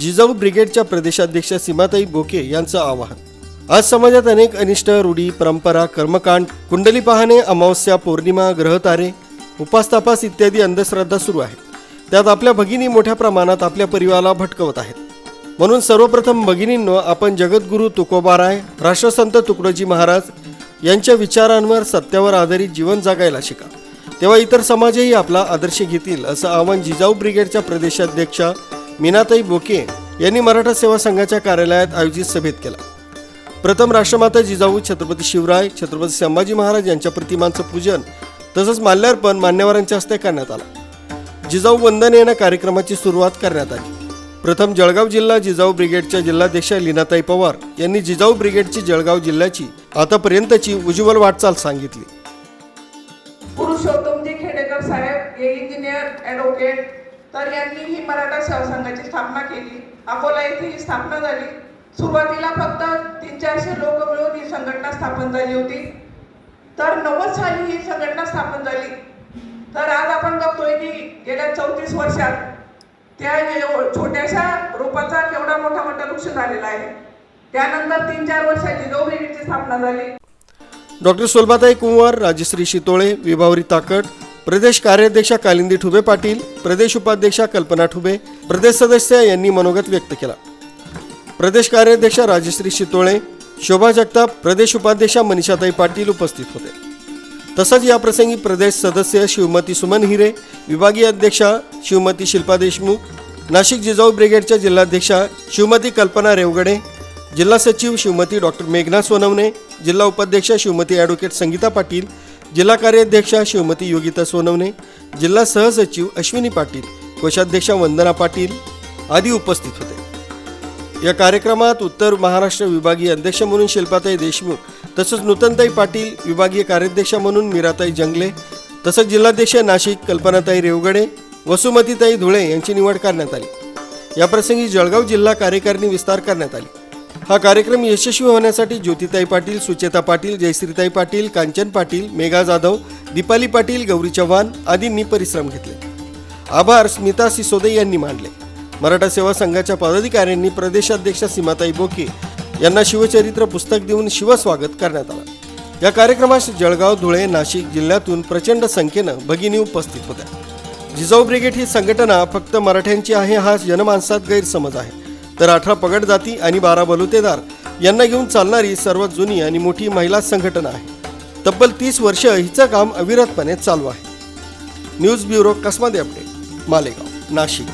जिजाऊ ब्रिगेडच्या प्रदेशाध्यक्ष सीमाताई बोके यांचं आवाहन. आज समाजात अनेक अनिष्ट रूढी परंपरा कर्मकांड कुंडली पाहणे अमावस्या पौर्णिमा ग्रहतारे उपासतापास इत्यादी अंधश्रद्धा सुरू आहेत. त्यात आपल्या भगिनी मोठ्या प्रमाणात आपल्या परिवाराला भटकवत आहेत. म्हणून सर्वप्रथम भगिनींनो आपण जगद्गुरू तुकोबाराय राष्ट्रसंत तुकडोजी महाराज यांच्या विचारांवर सत्यावर आधारित जीवन जगायला शिका. तेव्हा इतर समाजही आपला आदर्श घेतील असं आवाहन जिजाऊ ब्रिगेडच्या प्रदेशाध्यक्षा मीनाताई बोके यांनी मराठा सेवा संघाच्या कार्यालयात आयोजित सभेत केला. प्रथम राष्ट्रमाता जिजाऊ छत्रपती शिवराय छत्रपती संभाजी महाराज यांच्या प्रतिमांचं पूजन तसंच माल्यार्पण मान्यवरांच्या हस्ते करण्यात आलं. जिजाऊ वंदन या कार्यक्रमाची सुरुवात करण्यात आली. प्रथम जळगाव जिल्हा जिजाऊ ब्रिगेडच्या जिल्हाध्यक्षा लीनाताई पवार यांनी जिजाऊ ब्रिगेडची जळगाव जिल्ह्याची आतापर्यंतची उज्ज्वल वाटचाल सांगितली. पुरुषोत्तमजी खेडेकर साहेब हे इंजिनियर ॲडव्होकेट तर यांनी ही मराठा सेवासंघाची स्थापना केली. अकोला येथे ही स्थापना झाली. सुरुवातीला फक्त तीन चारशे लोक मिळून ही संघटना स्थापन झाली होती. तर नव्वद साली ही संघटना स्थापन झाली. तर आज आपण बघतोय की गेल्या चौतीस वर्षात त्या छोट्याशा रोपाचा केवढा मोठा मोठा वृक्ष झालेला आहे. त्यानंतर तीन चार वर्षाची जिजाऊ ब्रिगेडची स्थापना झाली. डॉक्टर सोलबाताई कुंवर राजश्री शितोळे विभावरी ताकट प्रदेश कार्याध्यक्षा कालिंदी ठुबे पाटील प्रदेश उपाध्यक्षा कल्पना ठुबे प्रदेश सदस्य यांनी मनोगत व्यक्त केला. प्रदेश कार्याध्यक्षा राजश्री शितोळे शोभा जगताप प्रदेश उपाध्यक्षा मनीषाताई पाटील उपस्थित होते. तसंच या प्रसंगी प्रदेश सदस्य शिवमती सुमन हिरे विभागीय अध्यक्षा शिवमती शिल्पा देशमुख नाशिक जिजाऊ ब्रिगेडच्या जिल्हाध्यक्षा शिवमती कल्पना रेवगडे जिल्हा सचिव शिवमती डॉक्टर मेघना सोनवणे जिल्हा उपाध्यक्षा शिवमती ॲडव्होकेट संगीता पाटील जिल्हा कार्याध्यक्षा शिवमती योगिता सोनवणे जिल्हा सहसचिव अश्विनी पाटील कोषाध्यक्षा वंदना पाटील आदी उपस्थित होते. या कार्यक्रमात उत्तर महाराष्ट्र विभागीय अध्यक्ष म्हणून शिल्पाताई देशमुख तसंच नूतनताई पाटील विभागीय कार्याध्यक्षा म्हणून मीराताई जंगले तसंच जिल्हाध्यक्ष नाशिक कल्पनाताई रेवगडे वसुमतीताई धुळे यांची निवड करण्यात आली. याप्रसंगी जळगाव जिल्हा कार्यकारिणी विस्तार करण्यात आली. हा कार्यक्रम यशस्वी होण्यासाठी ज्योतिताई पाटील सुचेता पाटील जयश्रीताई पाटील कांचन पाटील मेघा जाधव दीपाली पाटील गौरी चव्हाण आदींनी परिश्रम घेतले. आभार स्मिता सिसोदे यांनी मांडले मराठा सेवा संघाच्या पदाधिकाऱ्यांनी प्रदेशाध्यक्ष सीमाताई बोके यांना शिवचरित्र पुस्तक देऊन शिवस्वागत करण्यात आलं. या कार्यक्रमास जळगाव धुळे नाशिक जिल्ह्यातून प्रचंड संख्येनं भगिनी उपस्थित होत्या. जिजाऊ ब्रिगेड ही संघटना फक्त मराठ्यांची आहे हा जनमानसात गैरसमज आहे. तर अठरा पगड जाती आणि बारा बलुतेदार. यांना घेऊन चालणारी सर्वात जुनी आणि मोठी महिला संघटना आहे. तब्बल तीस वर्ष हिचं काम अविरतपणे चालू आहे. News bureau Kasmade update Malegaon Nashik.